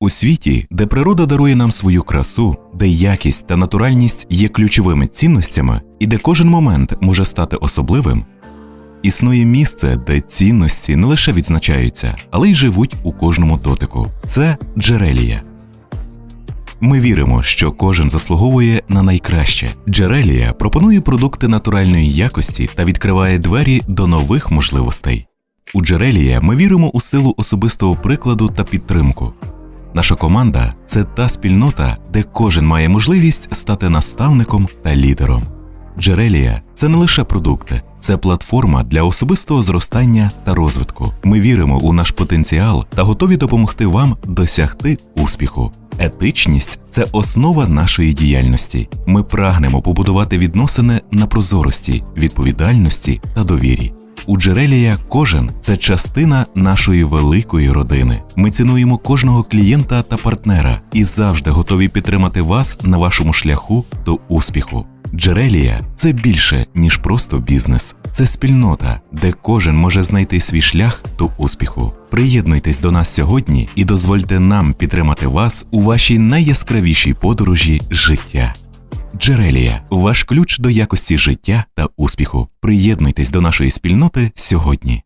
У світі, де природа дарує нам свою красу, де якість та натуральність є ключовими цінностями, і де кожен момент може стати особливим, існує місце, де цінності не лише відзначаються, але й живуть у кожному дотику. Це джерелія. Ми віримо, що кожен заслуговує на найкраще. Джерелія пропонує продукти натуральної якості та відкриває двері до нових можливостей. У Джерелія ми віримо у силу особистого прикладу та підтримку. Наша команда це та спільнота, де кожен має можливість стати наставником та лідером. Джерелія це не лише продукти, це платформа для особистого зростання та розвитку. Ми віримо у наш потенціал та готові допомогти вам досягти успіху. Етичність це основа нашої діяльності. Ми прагнемо побудувати відносини на прозорості, відповідальності та довірі. У Джерелія кожен це частина нашої великої родини. Ми цінуємо кожного клієнта та партнера і завжди готові підтримати вас на вашому шляху до успіху. Джерелія це більше ніж просто бізнес, це спільнота, де кожен може знайти свій шлях до успіху. Приєднуйтесь до нас сьогодні і дозвольте нам підтримати вас у вашій найяскравішій подорожі життя. Джерелія ваш ключ до якості життя та успіху. Приєднуйтесь до нашої спільноти сьогодні.